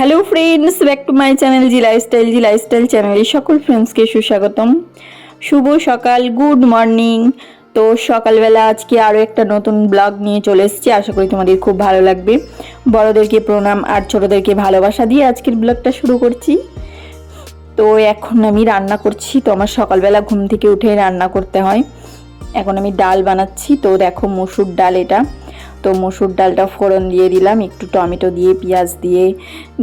Hello friends back to my channel G lifestyle G lifestyle চ্যানেলে সকল ফ্রেন্ডসকে সুস্বাগতম। শুভ সকাল গুড মর্নিং তো সকালবেলা আজকে আরও একটা নতুন ব্লগ নিয়ে চলে এসেছি, আশা করি তোমাদের খুব ভালো লাগবে। বড়োদেরকে প্রণাম আর ছোটোদেরকে ভালোবাসা দিয়ে আজকের ব্লগটা শুরু করছি। তো এখন আমি রান্না করছি, তো আমার সকালবেলা ঘুম থেকে উঠে রান্না করতে হয়। এখন আমি ডাল বানাচ্ছি, তো দেখো মসুর ডাল এটা। তো মসুর ডালটা ফোড়ন দিয়ে দিলাম। একটু টমেটো দিয়ে, পেঁয়াজ দিয়ে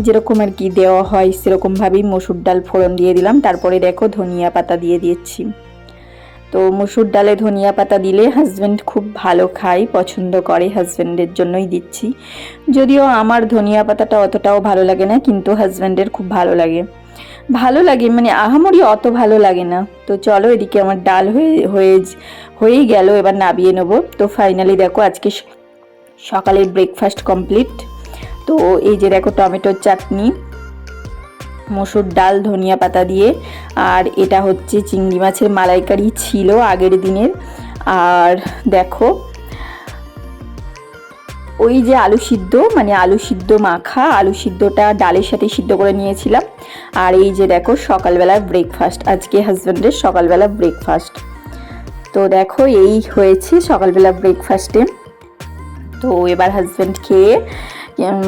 যেরকম আর কি দেওয়া হয় সেরকমভাবেই মসুর ডাল ফোড়ন দিয়ে দিলাম। তারপরে দেখো ধনিয়া পাতা দিয়ে দিয়েছি তো মসুর ডালে ধনিয়া পাতা দিলে হাজব্যান্ড খুব ভালো খায়, পছন্দ করে হাজব্যান্ডের জন্যই দিচ্ছি। যদিও আমার ধনিয়া পাতাটা অতটাও ভালো লাগে না, কিন্তু হাজব্যান্ডের খুব ভালো লাগে। ভালো লাগে মানে আহামরি অত ভালো লাগে না। তো চলো এদিকে আমার ডাল হয়ে হয়ে, হয়েই গেল, এবার নাবিয়ে নেব। তো ফাইনালি দেখো আজকে সকালের ব্রেকফাস্ট কমপ্লিট তো এই যে দেখো টমেটোর চাটনি, মসুর ডাল, ধনিয়া পাতা দিয়ে, আর এটা হচ্ছে চিংড়ি মাছের মালাইকারি ছিল আগের দিনের। আর দেখো, ওই যে আলু সিদ্ধ মানে আলু সিদ্ধ মাখা, আলু সিদ্ধটা ডালের সাথে সিদ্ধ করে নিয়েছিলাম। আর এই যে দেখো সকালবেলা ব্রেকফাস্ট আজকে হাজব্যান্ডের সকালবেলা ব্রেকফাস্ট তো দেখো এই হয়েছে সকালবেলা ব্রেকফাস্টে তো এবার হাজব্যান্ড খেয়ে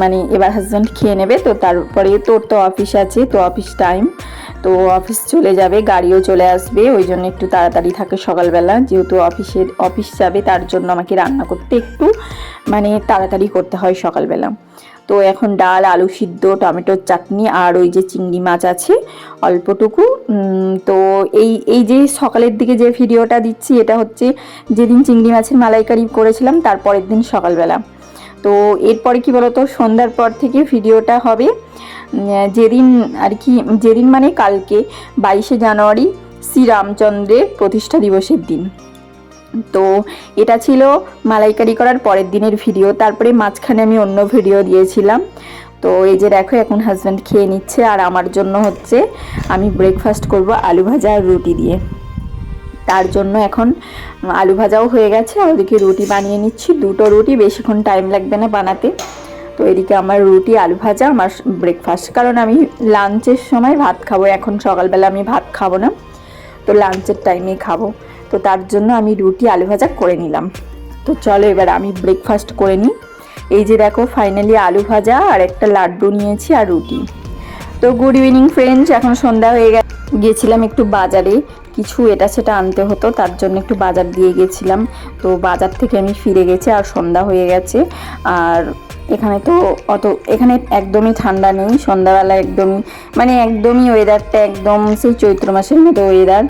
মানে এবার হাজব্যান্ড খেয়ে নেবে, তো তারপরে তোর তো অফিস আছে, তো অফিস টাইম তো অফিস চলে যাবে, গাড়িও চলে আসবে, ওই জন্য একটু তাড়াতাড়ি থাকে সকালবেলা। যেহেতু অফিসের, অফিস যাবে, তার জন্য আমাকে রান্না করতে একটু মানে তাড়াতাড়ি করতে হয় সকালবেলা। তো এখন ডাল, আলু সিদ্ধ টমেটোর চাটনি আর ওই যে চিংড়ি মাছ আছে, অল্পটুকু। তো এই এই যে সকালের দিকে যে ভিডিওটা দিচ্ছি, এটা হচ্ছে যেদিন চিংড়ি মাছের মালাইকারি করেছিলাম তারপরের দিন সকালবেলা। তো এরপরে কি বলতো, সন্ধ্যার পর থেকে ভিডিওটা হবে। যেদিন আর কি, যেদিন মানে কালকে, বাইশে জানুয়ারি শ্রীরামচন্দ্রের প্রতিষ্ঠা দিবসের দিন। তো এটা ছিল মালাইকারি করার পরের দিনের ভিডিও, তারপরে মাঝখানে আমি অন্য ভিডিও দিয়েছিলাম। তো এই যে দেখো, এখন হাজব্যান্ড খেয়ে নিচ্ছে, আর আমার জন্য হচ্ছে আমি ব্রেকফাস্ট করব আলু ভাজা আর রুটি দিয়ে। তার জন্য এখন আলু ভাজাও হয়ে গেছে। আর ওদিকে রুটি বানিয়ে নিচ্ছি। দুটো রুটি, বেশিক্ষণ টাইম লাগবে না বানাতে। তো এদিকে আমার রুটি, আলু ভাজা, আমার ব্রেকফাস্ট কারণ আমি লাঞ্চের সময় ভাত খাব। এখন সকালবেলা আমি ভাত খাব না। তো লাঞ্চের টাইমে খাব। তো তার জন্য আমি রুটি, আলু ভাজা করে নিলাম। তো চলো এবার আমি ব্রেকফাস্ট করে নিই। এই যে দেখো ফাইনালি আলু ভাজা আর একটা লাড্ডু নিয়েছি আর রুটি। তো গুড ইভিনিং ফ্রেন্ডস এখন সন্ধ্যা হয়ে গে- গেছিলাম একটু বাজারে। কিছু এটা সেটা আনতে হতো, তার জন্য একটু বাজার দিয়ে গেছিলাম। তো বাজার থেকে আমি ফিরে গেছি আর সন্ধ্যা হয়ে গেছে। আর এখানে তো অত, এখানে একদমই ঠান্ডা নেই। সন্ধ্যাবেলা একদমই মানে একদমই ওয়েদারটা একদম সেই চৈত্র মাসের মতো ওয়েদার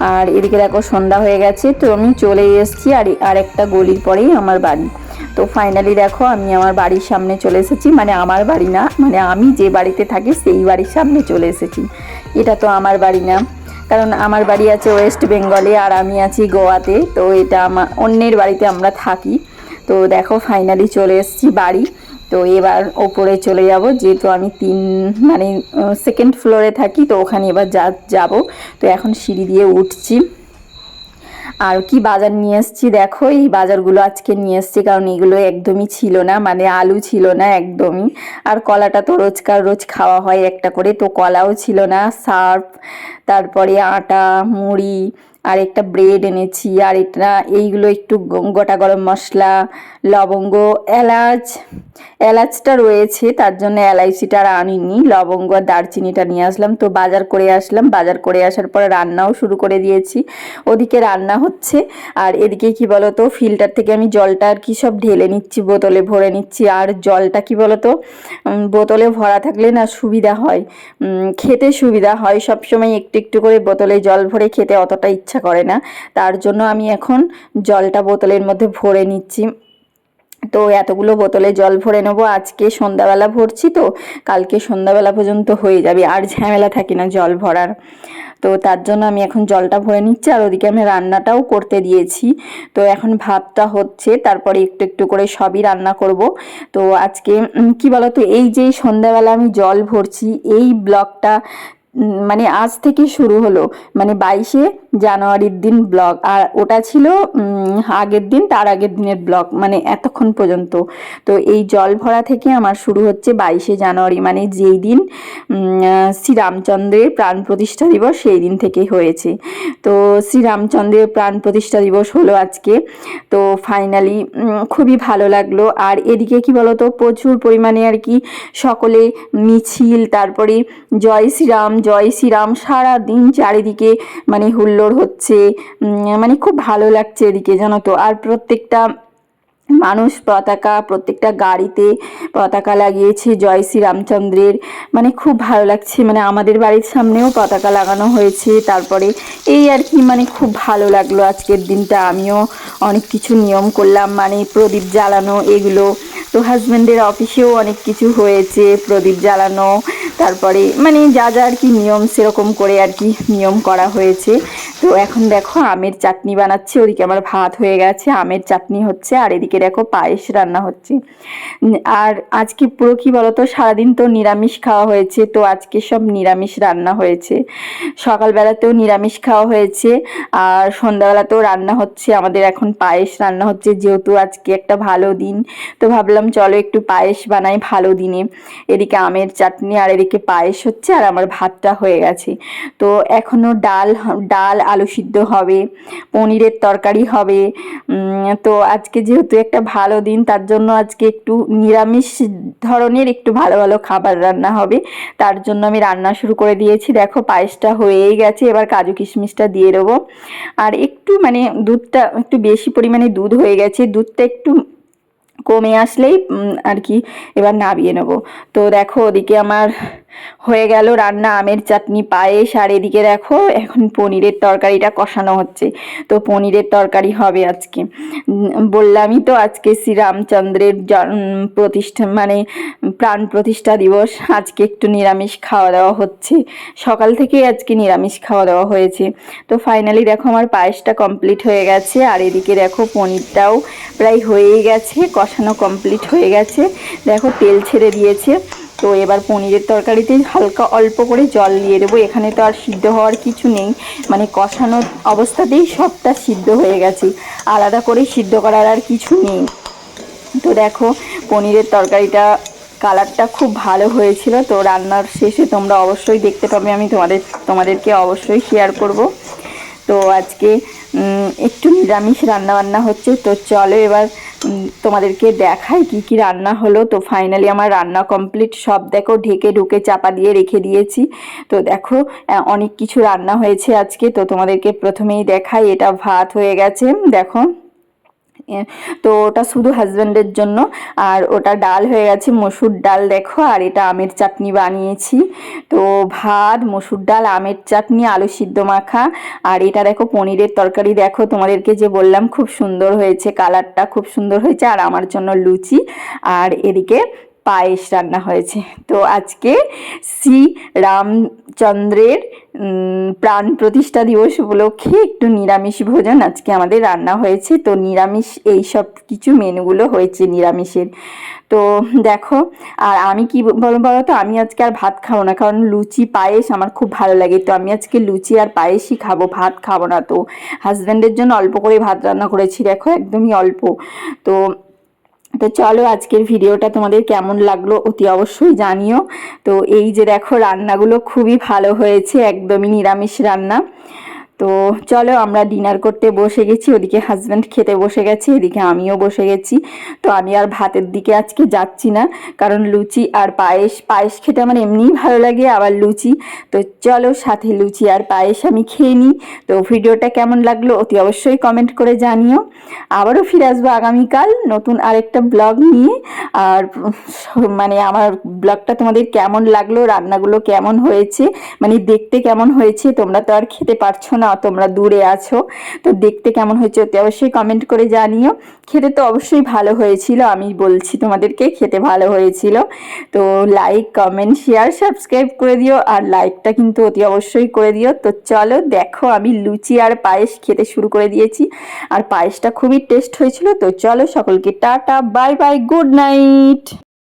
আর এদিকে দেখো সন্ধ্যা হয়ে গেছে। তো আমি চলে এসেছি আর আর একটা গলির পরেই আমার বাড়ি। তো ফাইনালি দেখো, আমি আমার বাড়ির সামনে চলে এসেছি। মানে আমার বাড়ি না মানে আমি যে বাড়িতে থাকি সেই বাড়ির সামনে চলে এসেছি। এটা তো আমার বাড়ি না। কারণ আমার বাড়ি আছে ওয়েস্ট বেঙ্গলে, আর আমি আছি গোয়াতে। তো এটা আমার অন্যের বাড়িতে আমরা থাকি। তো দেখো ফাইনালি চলে এসেছি বাড়ি। তো এবার ওপরে চলে যাব। যেহেতু আমি তিন মানে সেকেন্ড ফ্লোরে থাকি, তো ওখানে এবার যা, যাব। তো এখন সিঁড়ি দিয়ে উঠছি। আর কি বাজার নিয়ে এসছি দেখো, এই বাজারগুলো আজকে নিয়ে এসছি, কারণ এগুলো একদমই ছিল না মানে আলু ছিল না একদমই। আর কলাটা তো রোজকার রোজ খাওয়া হয় একটা করে, তো কলাও ছিল না, সার্ফ, তারপরে আটা, মুড়ি আর একটা ব্রেড এনেছি, আর এটা, এইগুলো একটু গোটা গরম মশলা, লবঙ্গ, এলাচ, এলাচটা রয়েছে, তার জন্য এলাইচিটা আর আনিনি, লবঙ্গ আর দারচিনিটা নিয়ে আসলাম। তো বাজার করে আসলাম, বাজার করে আসার পরে রান্নাও শুরু করে দিয়েছি। ওদিকে রান্না হচ্ছে, আর এদিকে কি বলতো ফিল্টার থেকে আমি জলটা আর কি সব ঢেলে নিচ্ছি, বোতলে ভরে নিচ্ছি। আর জলটা কি বলতো বোতলে ভরা থাকলে না সুবিধা হয়। খেতে সুবিধা হয়, সবসময় একটু একটু করে বোতলে জল ভরে খেতে অতটা ইচ্ছা করে না। তার জন্য আমি এখন জলটা বোতলের মধ্যে ভরে নিচ্ছি। তো এতগুলো বোতলে জল ভরে নেব। আজকে সন্ধ্যাবেলা ভরছি তো, কালকে সন্ধ্যাবেলা পর্যন্ত হয়ে যাবে, আর ঝামেলা থাকি না জল ভরার। তো তার জন্য আমি এখন জলটা ভরে নিচ্ছি, আর ওদিকে আমি রান্নাটাও করতে দিয়েছি। তো এখন ভাতটা হচ্ছে, তারপরে একটু একটু করে সবই রান্না করব। তো আজকে কি বলতো, এই যে সন্ধ্যাবেলা আমি জল ভরছি, এই ব্লগটা মানে আজ থেকে শুরু হলো। মানে বাইশে জানুয়ারির দিন ব্লগ। আর ওটা ছিল আগের দিন, তার আগের দিনের ব্লগ মানে এতক্ষণ পর্যন্ত। তো এই জল ভরা থেকে আমার শুরু হচ্ছে বাইশে জানুয়ারি মানে যেই দিন শ্রীরামচন্দ্রের প্রাণ প্রতিষ্ঠা দিবস সেই দিন থেকে হয়েছে। তো শ্রীরামচন্দ্রের প্রাণ প্রতিষ্ঠা দিবস হলো আজকে। তো ফাইনালি খুবই ভালো লাগল। আর এদিকে কি বলতো, প্রচুর পরিমাণে আর কি সকলে মিছিল, তারপরে জয় শ্রীরাম জয় শ্রীরাম সারা দিন চারিদিকে মানে হুল্লোড় হচ্ছে। মানে খুব ভালো লাগছে এদিকে, জানো তো। আর প্রত্যেকটা মানুষ পতাকা, প্রত্যেকটা গাড়িতে পতাকা লাগিয়েছে জয় শ্রী রামচন্দ্রের। মানে খুব ভালো লাগছে মানে আমাদের বাড়ির সামনেও পতাকা লাগানো হয়েছে। তারপরে এই আর কি মানে খুব ভালো লাগল আজকের দিনটা। আমিও অনেক কিছু নিয়ম করলাম মানে প্রদীপ জ্বালানো এগুলো। তো হাজব্যান্ডের অফিসেও অনেক কিছু হয়েছে, প্রদীপ জ্বালানো। তারপরে মানে যা যা আর কি নিয়ম, সেরকম করে আর কি নিয়ম করা হয়েছে। তো এখন দেখো আমের চাটনি বানাচ্ছে, ওদিকে আমার ভাত হয়ে গেছে, আমের চাটনি হচ্ছে, আর এদিকে দেখো পায়েস রান্না হচ্ছে। আর আজকে পুরো কি বলতো, সারাদিন তো নিরামিষ খাওয়া হয়েছে, তো আজকে সব নিরামিষ রান্না হয়েছে। সকালবেলাতেও নিরামিষ খাওয়া হয়েছে, আর সন্ধ্যাবেলাতেও রান্না হচ্ছে, আমাদের এখন পায়েস রান্না হচ্ছে, যেহেতু আজকে একটা ভালো দিন, তো ভাবলাম চলো একটু পায়েস বানাই ভালো দিনে। এদিকে আমের চাটনি, আর এদিকে পায়েস হচ্ছে, আর আমার ভাতটা হয়ে গেছে। তো এখনও ডাল ডাল আলু সিদ্ধ হবে, পনিরের তরকারি হবে। তো আজকে যেহেতু একটা ভালো দিন, তার জন্য আজকে একটু নিরামিষ ধরনের একটু ভালো ভালো খাবার রান্না হবে। তার জন্য আমি রান্না শুরু করে দিয়েছি। দেখো পায়েসটা হয়েই গেছে, এবার কাজু কিশমিশটা দিয়ে দেবো। আর একটু মানে দুধটা, একটু বেশি পরিমাণে দুধ হয়ে গেছে। দুধটা একটু কমে আসলেই আর কি, এবার নাবিয়ে নেব। তো দেখো ওদিকে আমার হয়ে গেল রান্না, আমের চাটনি, পায়েস, আর এদিকে দেখো, এখন পনিরের তরকারিটা কষানো হচ্ছে। তো পনিরের তরকারি হবে আজকে। বললামই তো আজকে শ্রীরামচন্দ্রের প্রতিষ্ঠা মানে প্রাণ প্রতিষ্ঠা দিবস। আজকে একটু নিরামিষ খাওয়া দাওয়া হচ্ছে। সকাল থেকেই আজকে নিরামিষ খাওয়া দাওয়া হয়েছে। তো ফাইনালি দেখো আমার পায়েসটা কমপ্লিট হয়ে গেছে, আর এদিকে দেখো পনিরটাও প্রায় হয়েই গেছে, কষানো কমপ্লিট হয়ে গেছে। দেখো তেল ছেড়ে দিয়েছে। তো এবার পনিরের তরকারিতে হালকা অল্প করে জল দিয়ে দেবো। এখানে তো আর সিদ্ধ হওয়ার কিছু নেই। মানে কষানো অবস্থাতেই সবটা সিদ্ধ হয়ে গেছে। আলাদা করে সিদ্ধ করার আর কিছু নেই। তো দেখো, পনিরের তরকারিটা, কালারটা খুব ভালো হয়েছিল। তো রান্নার শেষে তোমরা অবশ্যই দেখতে পাবে। আমি তোমাদের, তোমাদেরকে অবশ্যই শেয়ার করব। তো আজকে একটু নিরামিষ রান্না বান্না হচ্ছে। তো চলো এবার তোমাদেরকে দেখাই কি কি রান্না হলো। তো ফাইনালি আমার রান্না কমপ্লিট সব দেখো, ঢেকে ঢুকে চাপা দিয়ে রেখে দিয়েছি। তো দেখো অনেক কিছু রান্না হয়েছে আজকে। তো তোমাদেরকে প্রথমেই দেখাই, এটা ভাত হয়ে গেছে। দেখো। তো ওটা শুধু হাজব্যান্ডের জন্য। আর ওটা ডাল হয়ে গেছে, মসুর ডাল দেখো, আর এটা আমের চাটনি বানিয়েছি। তো ভাত, মসুর ডাল, আমের চাটনি, আলু সিদ্ধ মাখা। আর এটা দেখো, পনিরের তরকারি দেখো, তোমাদেরকে যে বললাম, খুব সুন্দর হয়েছে কালারটা খুব সুন্দর হয়েছে, আর আমার জন্য লুচি। আর এদিকে পায়েস রান্না হয়েছে। তো আজকে শ্রী রামচন্দ্রের প্রাণ প্রতিষ্ঠা দিবস উপলক্ষে একটু নিরামিষ ভোজন আজকে আমাদের রান্না হয়েছে। তো নিরামিষ এই সব কিছু মেনুগুলো হয়েছে নিরামিষের। তো দেখো, আর আমি কি বলো বলো তো, আমি আজকে আর ভাত খাব না, কারণ লুচি, পায়েস আমার খুব ভালো লাগে। তো আমি আজকে লুচি আর পায়েসই খাব, ভাত খাব না। তো হাজব্যান্ডের জন্য অল্প করে ভাত রান্না করেছি, দেখো, একদমই অল্প। তো তো চলো আজকের ভিডিওটা তোমাদের কেমন লাগল অতি অবশ্যই জানিও। তো এই যে দেখো রান্নাগুলো খুবই ভালো হয়েছে, একদমই নিরামিষ রান্না। তো চলো আমরা ডিনার করতে বসে গেছি, ওদিকে হাজব্যান্ড খেতে বসে গেছে, এদিকে আমিও বসে গেছি। তো আমি আর ভাতের দিকে আজকে যাচ্ছি না, কারণ লুচি আর পায়েস পায়েস খেতে আমার এমনিই ভালো লাগে, আবার লুচি। তো চলো সাথে লুচি আর পায়েস আমি খেয়ে নিই। তো ভিডিওটা কেমন লাগল অতি অবশ্যই কমেন্ট করে জানিও। আবারও ফিরে আসব আগামীকাল নতুন আরেকটা ব্লগ নিয়ে। আর মানে আমার ব্লগটা তোমাদের কেমন লাগল, রান্নাগুলো কেমন হয়েছে মানে দেখতে কেমন হয়েছে, তোমরা তো আর খেতে পারছ না, তোমরা দূরে আছো। তো দেখতে কেমন হয়েছে অতি অবশ্যই কমেন্ট করে জানিও। খেতে তো অবশ্যই ভালো হয়েছিল, আমি বলছি তোমাদেরকে, খেতে ভালো হয়েছিল। তো লাইক কমেন্ট শেয়ার সাবস্ক্রাইব করে দিও, আর লাইকটা কিন্তু অতি অবশ্যই করে দিও। তো চলো দেখো, আমি লুচি আর পায়েস খেতে শুরু করে দিয়েছি। আর পায়েসটা খুবই টেস্ট হয়েছিল, তো চলো সকলকে tata bye bye good night